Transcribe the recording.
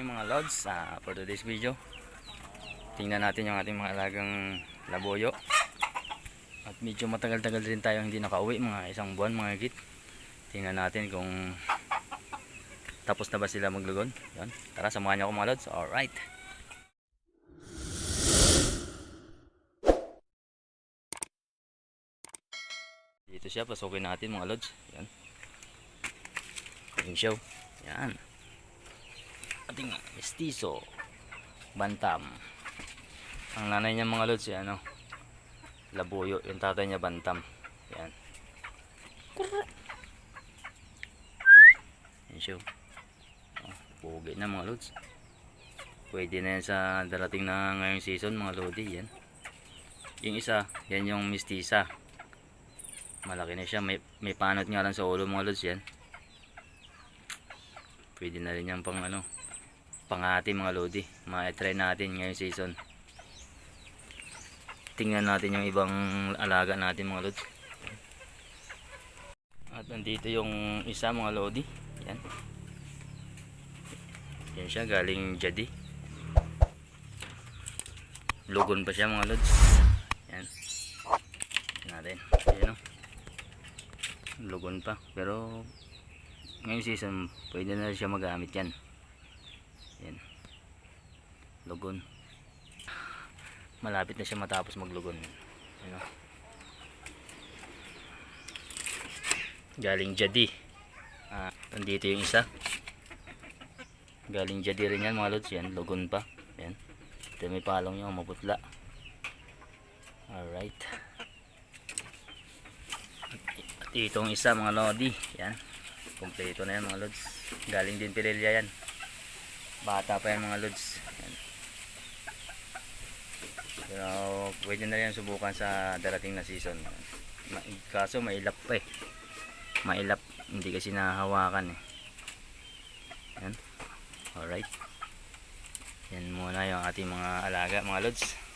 morning mga lods Ah, for today's video. Tingnan natin yung ating mga alagang laboyo. At medyo matagal-tagal din tayo hindi nakauwi mga isang buwan mga git tingnan natin kung tapos na ba sila maglugon. Yan. tara samahan niyo ako mga lods. Alright dito siya pasukin natin mga lods. Yan yung show yan ating mestizo bantam. Ang nanay niya mga lods yan ano? Labuyo yung tatay niya bantam. Yan. Yan show oh, pugi na mga lods. Pwede na yan sa darating na ngayong season mga lodi yan. Yung isa yan yung mestiza. Malaki na siya. May, may panot nga lang sa ulo mga lods yan. Pwede na rin yan pang ano pangati mga lodi. Ma-try natin ngayong season. Tingnan natin yung ibang alaga natin mga lods at nandito yung isa mga lodi. Yan. Yan siya galing jadi. Lugon pa siya mga lods yan. Natin. Yan o lugon pa. Pero ngayong season pwede na siya magamit yan yan lugon. Malapit na siya matapos maglugon. Ano galing jadi. Ah, nandito yung isa. Galing jadi rin yan mga lods. Yan lugon pa. Yan ito may palong yung maputla. Alright. At itong isa mga lodi. Yan. Kompleto na yan mga lods. Galing din Pililya yan bata pa yan mga lods. Pero pwede na rin subukan sa darating na season. Ma- kaso mailap pa eh. Mailap. Hindi kasi nahahawakan eh. Yan alright. Yan muna yung ating mga alaga mga lods